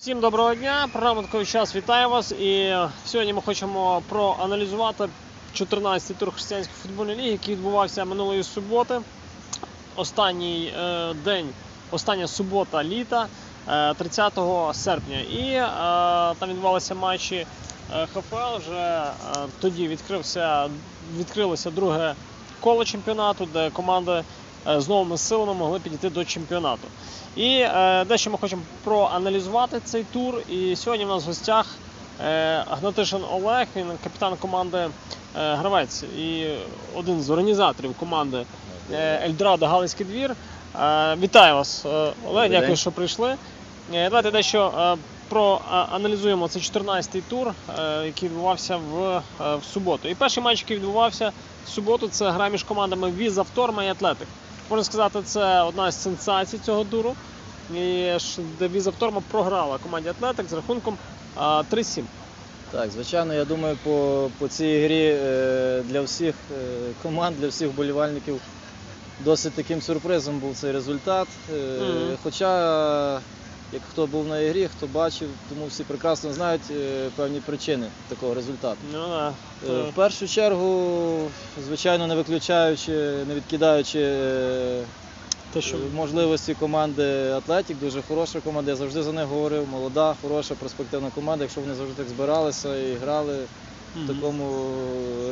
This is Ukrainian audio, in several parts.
Всім доброго дня! Програма «Такий час вітає вас. І сьогодні ми хочемо проаналізувати 14-й тур християнської футбольної ліги, який відбувався минулої суботи. Останній е, день, остання субота літа, е, 30 серпня. І е, там відбувалися матчі е, ХФЛ. Вже е, тоді відкрився, відкрилося друге коло чемпіонату, де команди з новими силами могли підійти до чемпіонату. І е, дещо ми хочемо проаналізувати цей тур. І сьогодні в нас в гостях е, Гнатишин Олег, він капітан команди е, Гравець і один з організаторів команди е, Ельдрадо Галицький двір. Е, вітаю вас, е, Олег, дякую, що прийшли. Е, давайте дещо е, проаналізуємо цей 14-й тур, е, який відбувався в, е, в суботу. І перший матч, який відбувався в суботу, це гра між командами Віза Вторма і Атлетик. Можна сказати, це одна з сенсацій цього туру. І Віза Вторма програла команді Атлетик з рахунком 3-7. Так, звичайно, я думаю, по, по цій грі е, для всіх е, команд, для всіх вболівальників досить таким сюрпризом був цей результат. Mm -hmm. Хоча, як хто був на ігрі, хто бачив, тому всі прекрасно знають е, певні причини такого результату. Ну, да. Е, В першу чергу, звичайно, не виключаючи, не відкидаючи е, Те, що можливості команди Атлетік, дуже хороша команда. Я завжди за них говорив. Молода, хороша, перспективна команда. Якщо вони завжди так збиралися і грали в такому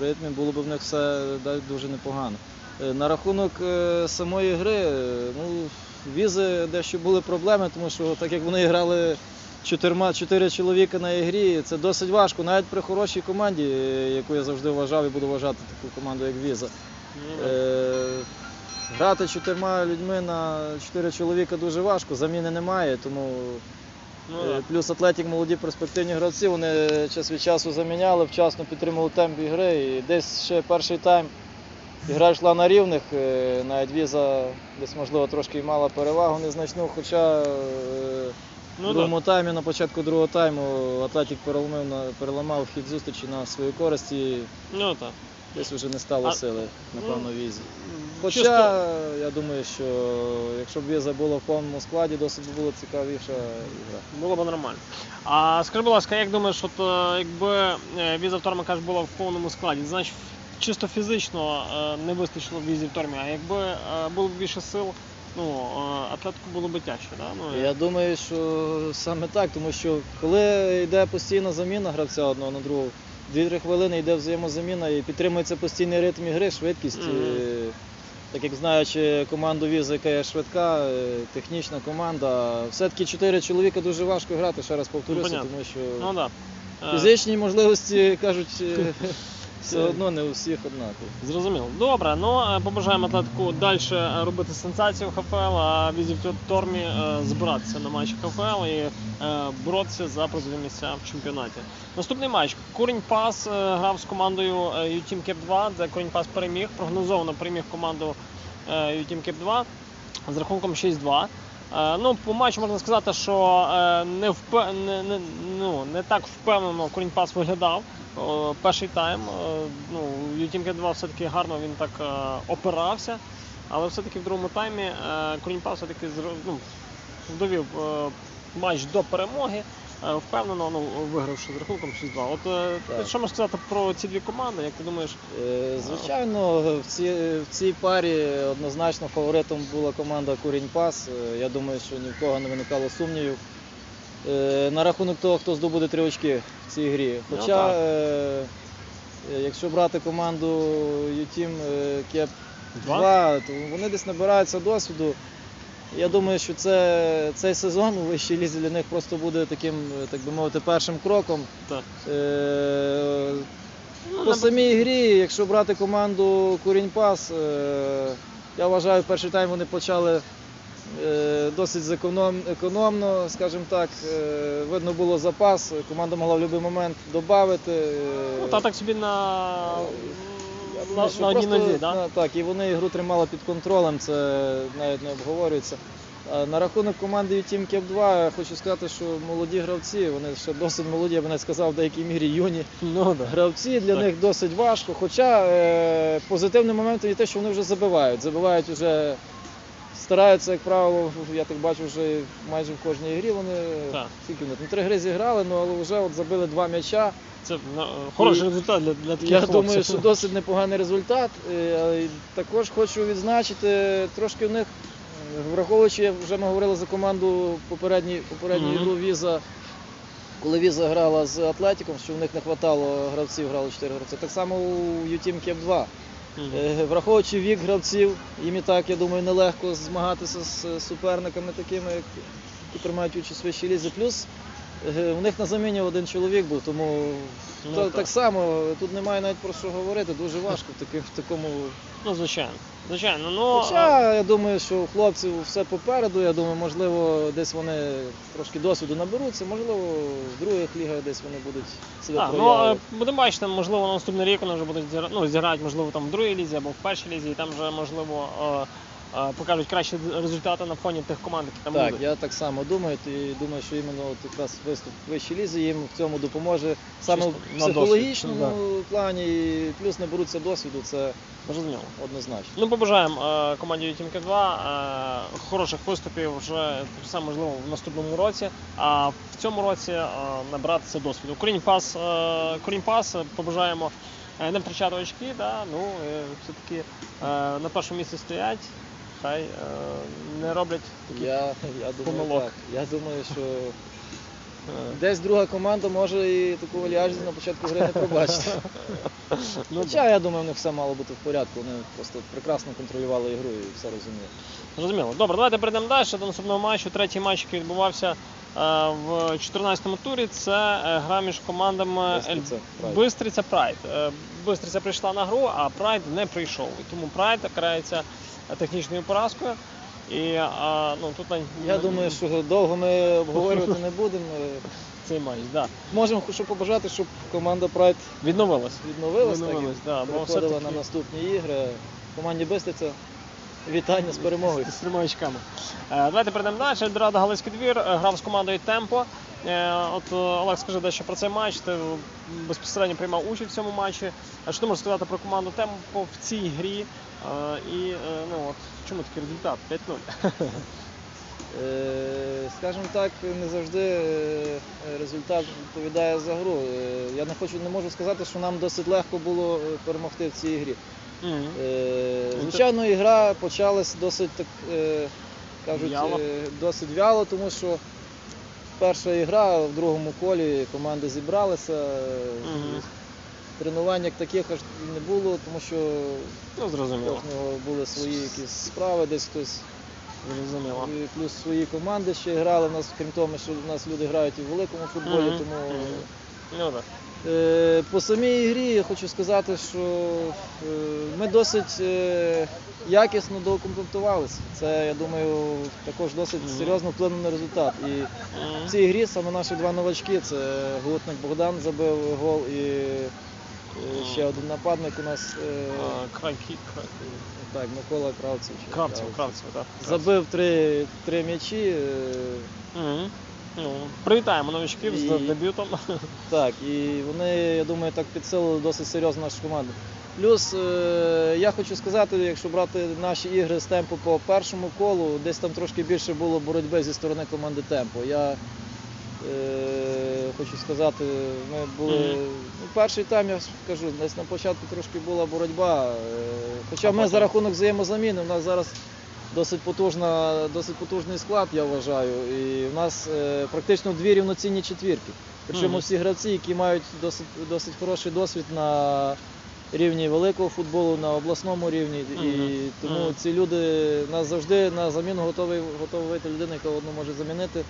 ритмі, було б в них все дуже непогано. Е, На рахунок е, самої гри, е, ну, візи дещо були проблеми, тому що так як вони грали чотирма, чотири чоловіка на ігрі, це досить важко, навіть при хорошій команді, яку я завжди вважав і буду вважати таку команду, як Віза. Ну. Е, Грати чотирма людьми на чотири чоловіка дуже важко, заміни немає, тому Ну, е, плюс Атлетік молоді перспективні гравці, вони час від часу заміняли, вчасно підтримували темп ігри. І десь ще перший тайм ігра йшла на рівних, е, навіть віза десь можливо трошки мала перевагу незначну, хоча е, в Ну, да. другому таймі, на початку другого тайму Атлетік переламав, переламав хід зустрічі на свою користь і Ну, так. десь вже не стало А- сили, напевно, візі. Хоча Чисто я думаю, що якщо б Віза була в повному складі, досить би була цікавіша гра. було б нормально. А скажи, будь ласка, як думаєш, от, е, якби Віза Вторма каже, була в повному складі, значить чисто фізично е, не вистачило Візі Втормі, а якби е, було б більше сил, ну, е, атлетику було б тяжче, да? Ну, Я думаю, що саме так, тому що коли йде постійна заміна гравця одного на другого, 2-3 хвилини йде взаємозаміна і підтримується постійний ритм ігри, швидкість. Мгм. І, Так як знаючи команду Віза, яка є швидка, технічна команда, все-таки чотири чоловіка дуже важко грати, ще раз повторюся, понятно. тому що Ну, да. Фізичні можливості кажуть все одно не у всіх однакові. Зрозуміло. Добре, ну е, побажаємо атлетику далі робити сенсацію в ХФЛ, а візі в Тормі е, збиратися на матчі ХФЛ і е, боротися за призові місця в чемпіонаті. Наступний матч. Курінь Пас е, грав з командою е, U-Team Cap 2, де Курінь Пас переміг, прогнозовано переміг команду е, U-Team Cap 2 з рахунком 6-2. Е, Ну, по матчу можна сказати, що е, не, не, ну, не так впевнено Курінь Пас виглядав. О, Перший тайм. е, Ну, Ютімка 2 все-таки гарно він так е, опирався, але все-таки в другому таймі е, Курінь Пас все-таки ну, довів е, матч до перемоги. е, Впевнено, ну, вигравши з рахунком 6-2. От е, Так. що можеш сказати про ці дві команди? Як ти думаєш? Е, Звичайно, в цій, в цій парі однозначно фаворитом була команда Курінь Пас. Е, Я думаю, що ні в кого не виникало сумнівів. Е, На рахунок того, хто здобуде три очки в цій грі. Ну, Хоча, е, е, якщо брати команду U-Team е, Кеп Два? 2, то вони десь набираються досвіду. Я думаю, що це, цей сезон у вищій лізі для них просто буде таким, так би мовити, першим кроком. Так. Е, Ну, по самій грі, якщо брати команду Курінь Пас, е, я вважаю, перший тайм вони почали досить економно, скажімо так. Е, Видно було запас, команда могла в будь-який момент додати. Ну, та так собі на, на, на одній нозі, да? на- так, і вони ігру тримали під контролем, це навіть не обговорюється. На рахунок команди Team Cap 2 я хочу сказати, що молоді гравці, вони ще досить молоді, я б навіть сказав, в деякій мірі юні. Ну, да. Гравці для Так. них досить важко. Хоча е, позитивним моментом є те, що вони вже забивають. Забивають вже стараються, як правило, я так бачу, вже майже в кожній грі вони Так. скільки вони там три гри зіграли, ну але вже от забили два м'яча. Це ну, хороший І результат для, для таких Я хлопців. думаю, що досить непоганий результат. Е, але й Також хочу відзначити трошки в них, м, враховуючи, вже ми говорили за команду попередній попередню Мгм. ігру Віза. Коли Віза грала з Атлетіком, що в них не вистачало гравців, грало 4 гравці. Так само у Ютім Кеп 2. Е, Враховуючи вік гравців, їм і так, я думаю, нелегко змагатися з суперниками такими, які приймають участь в вищій лізі. Плюс е, у них на заміні один чоловік був, тому Ну, то, так. так. само тут немає навіть про що говорити. Дуже важко в, таки, в такому. Ну, звичайно. Звичайно. Ну, Хоча я думаю, що у хлопців все попереду. Я думаю, можливо, десь вони трошки досвіду наберуться, можливо, в других лігах десь вони будуть себе А, ну, е, будемо бачити, можливо, на наступний рік вони вже будуть ну, зіграють, можливо, там в другій лізі або в першій лізі, і там вже, можливо, е, е, покажуть кращі результати на фоні тих команд, які там Так, будуть. я так само думаю, і думаю, що іменно от якраз виступ в вищій лізі їм в цьому допоможе саме в досвід, психологічному ну, плані, і плюс наберуться досвіду, це Зрозуміло. однозначно. Ну, побажаємо е, команді Тімка 2 е, хороших виступів вже так само можливо в наступному році. А в цьому році е, набратися досвіду. Корінь пас, корінь пас побажаємо не втрачати очки, да, ну все-таки на першому місці стоять. Хай е, не роблять. Я, я думаю, помилок. так. Я думаю, що е, десь друга команда може і таку валіажність на початку гри не пробачити. ну, Хоча я думаю, в них все мало бути в порядку. Вони просто прекрасно контролювали ігру і все розуміли. Зрозуміло. Добре, давайте перейдемо далі до наступного матчу. Третій матч, який відбувався в 14-му турі, це е, гра між командами Бистриця, Прайд. Бистриця Прайд. Е, Бистриця прийшла на гру, а Прайд не прийшов. І тому Прайд карається е, технічною поразкою. І е, ну, тут Я думаю, що довго ми обговорювати не будемо. цей матч да. Можемо що побажати, щоб команда Pride відновилась. відновилась, Відновилась, так, да, бо все-таки- на наступні ігри. Команді Бистриця вітання з перемогою. з трьома очками. Е, Давайте перейдемо далі. Ельдорадо Галицький двір е, грав з командою Темпо. Е, От Олег, скажи дещо про цей матч. Ти безпосередньо приймав участь в цьому матчі. А що ти можеш сказати про команду Темпо в цій грі? І ну от чому такий результат? 5-0. Е, Скажімо так, не завжди результат відповідає за гру. Я не хочу, не можу сказати, що нам досить легко було перемогти в цій грі. Е, Ну, Звичайно, ігра почалась досить так, е, кажуть, Вяло. е, досить вяло, тому що перша ігра в другому колі команди зібралися. е, Мгм. Тренувань як таких аж і не було, тому що Ну, у зрозуміло. кожного були свої якісь справи, десь хтось Зрозуміло. і плюс свої команди ще грали. У нас, крім того, що у нас люди грають і в великому футболі, Мгм. тому Мгм. Ну так. Е, По самій грі я хочу сказати, що е, ми досить е, якісно доукомплектувалися. Це, я думаю, також досить серйозно вплинуло на результат. І в цій грі саме наші два новачки це Глутник Богдан забив гол і ще один нападник у нас так, Микола. Кравцев, Кравцев. Кравцев, так. Забив три, три м'ячі. Ну, привітаємо новичків з дебютом. Так, і вони, я думаю, так підсилили досить серйозно нашу команду. Плюс е, я хочу сказати, якщо брати наші ігри з темпу по першому колу, десь там трошки більше було боротьби зі сторони команди Темпо. Я е, хочу сказати, ми були. Ну, перший тайм, я кажу, десь на початку трошки була боротьба. Е, хоча А ми за рахунок взаємозаміни, у нас зараз досить, потужна, досить потужний склад, я вважаю. І в нас е, практично дві рівноцінні четвірки. Причому всі гравці, які мають досить, досить хороший досвід на рівні великого футболу, на обласному рівні. І Мгм. тому Мгм. ці люди нас завжди на заміну готовий, готова вийти людина, яка одну може замінити.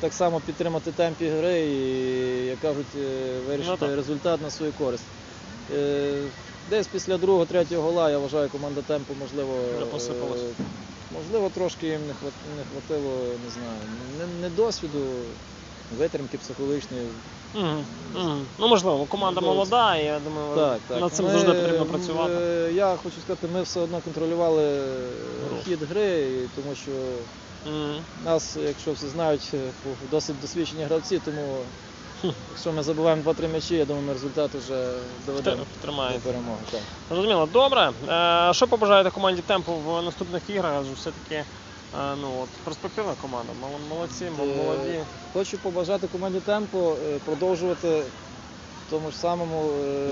Так само підтримати темпі гри і, як кажуть, е, вирішити Ну так. результат на свою користь. Е, Десь після другого, третього гола, я вважаю, команда темпу, можливо, Вже посипалась. е, можливо, трошки їм не хват- не хватило, не знаю, не, не досвіду, витримки психологічної. Мгм. Мгм. Ну, можливо, команда Можливо. молода, і я думаю, Так, так. над цим Ми, завжди потрібно працювати. е, Я хочу сказати, ми все одно контролювали е, хід гри, тому що Мгм. нас, якщо всі знають, е, досить досвідчені гравці, тому Якщо ми забуваємо 2-3 м'ячі, я думаю, ми результат вже доведемо до перемоги. Так. Зрозуміло, добре. Е, що побажаєте команді темпу в наступних іграх? Адже все-таки е, ну, от, перспективна команда. Мол- Молодці, мол- Е, молоді. Хочу побажати команді темпу е, продовжувати в тому ж самому е,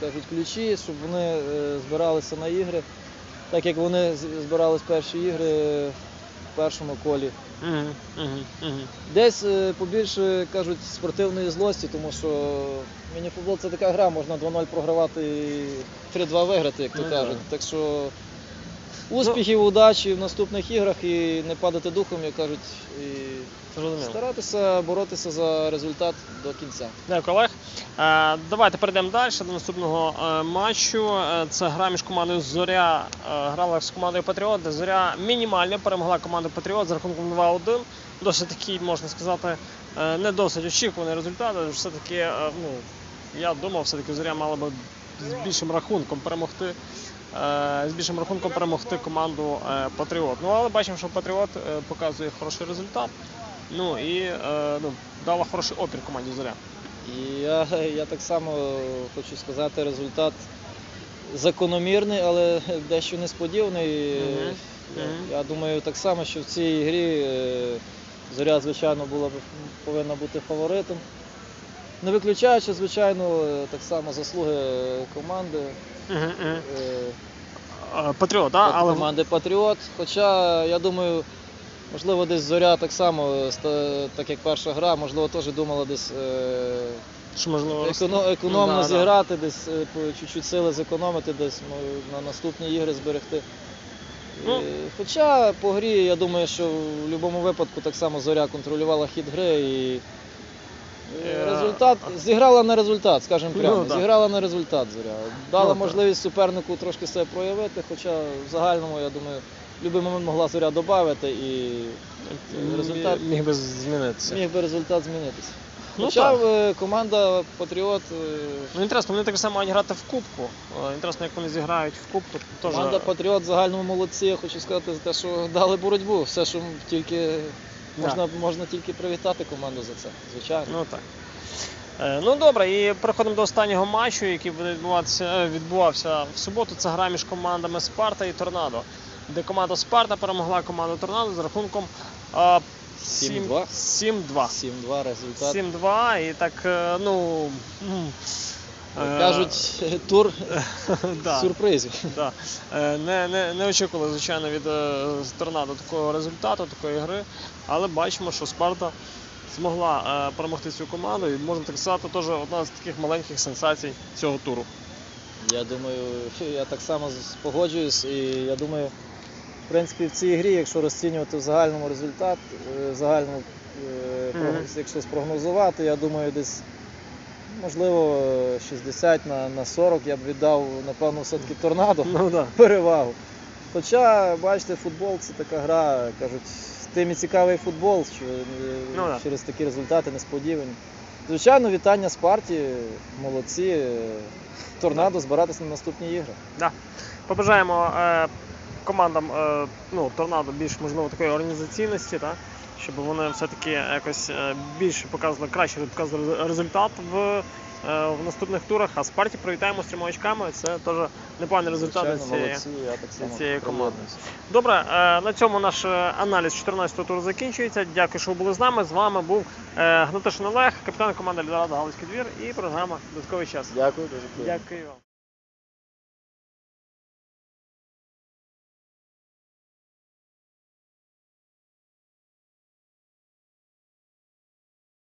кажуть, ключі, щоб вони е, збиралися на ігри, так як вони з- збирались перші ігри в першому колі. Десь е, побільше кажуть спортивної злості, тому що мініфутбол це така гра, можна 2-0 програвати і 3-2 виграти, як то Ну, кажуть. Так що успіхів, удачі в наступних іграх і не падати духом, як кажуть, і Зрозуміло. старатися боротися за результат до кінця. Дякую, Олег. Е, давайте перейдемо далі до наступного е, матчу. Е, це гра між командою Зоря е, грала з командою Патріот, де Зоря мінімально перемогла команду Патріот з рахунком 2-1. Досить такий, можна сказати, е, не досить очікуваний результат. адже Все-таки, е, ну, я думав, все-таки Зоря мала би з більшим рахунком перемогти. е, З більшим рахунком перемогти команду е, Патріот. Ну, але бачимо, що Патріот е, показує хороший результат. Ну і ну, дала хороший опір команді Зоря. І я, я так само хочу сказати, результат закономірний, але дещо несподіваний. Мгм. Я, Мгм. я думаю, так само, що в цій грі зоря, звичайно, була повинна бути фаворитом. Не виключаючи, звичайно, так само заслуги команди. Мгм, мгм. е, Е, Патріот, так? Але команди Патріот. Хоча я думаю, можливо, десь зоря так само, ста- так як перша гра, можливо, теж думала десь е, що можливо еконо- економно Ну, да, да. зіграти, десь е, по чуть-чуть сили зекономити, десь ну, на наступні ігри зберегти. Ну. Е, Хоча по грі, я думаю, що в будь-якому випадку так само зоря контролювала хід гри і результат зіграла на результат, скажімо Ну, прямо. да. Зіграла на результат зоря. Дала Ну, так. можливість супернику трошки себе проявити, хоча в загальному, я думаю, в будь-який момент могла зоря додати і результат міг би змінитися. міг би результат змінитися. Ну, Хоча так. е, команда Патріот. е, Ну, інтересно, вони так само мають грати в кубку. Е, Інтересно, як вони зіграють в кубку. Теж... Команда Патріот в загальному молодці, я хочу сказати за те, що дали боротьбу. Все, що тільки Да. можна, можна тільки привітати команду за це, звичайно. Ну так. Е, Ну добре, і переходимо до останнього матчу, який буде відбуватися, е, відбувався в суботу. Це гра між командами Спарта і Торнадо, де команда Спарта перемогла команду Торнадо з рахунком е, 7-2. 7-2. 7-2 результат. 7-2 і так, е, ну. Кажуть, тур да, сюрпризів. да. Не, не, не очікували, звичайно, від торнадо такого результату, такої гри, але бачимо, що Спарта змогла е, перемогти цю команду і можна так сказати, теж одна з таких маленьких сенсацій цього туру. Я думаю, я так само погоджуюсь і я думаю, в принципі, в цій грі, якщо розцінювати в загальному результат, е, в загальному, е, прогноз- якщо спрогнозувати, я думаю, десь можливо е, 60 на, на 40 я б віддав, напевно, все-таки торнадо Ну да. перевагу. Хоча, бачите, футбол це така гра, кажуть, тим і цікавий футбол, що е, Ну да. через такі результати несподівані. Звичайно, вітання Спарті, молодці. е, Торнадо збиратися на наступні ігри. Да. Побажаємо е, командам е, ну, торнадо більш можливо такої організаційності, та? щоб вони все-таки якось е, більше показували краще показували результат в, в наступних турах. А Спарті привітаємо з трьома очками. Це теж непоганий результат для цієї. молодці, я так само цієї команди. приєднуюсь. Добре, е, на цьому наш е, аналіз 14-го туру закінчується. Дякую, що ви були з нами. З вами був е, Гнатишин Олег, капітан команди Лідорада Галицький двір і програма Додатковий час. Дякую, дуже приємно. Дякую вам.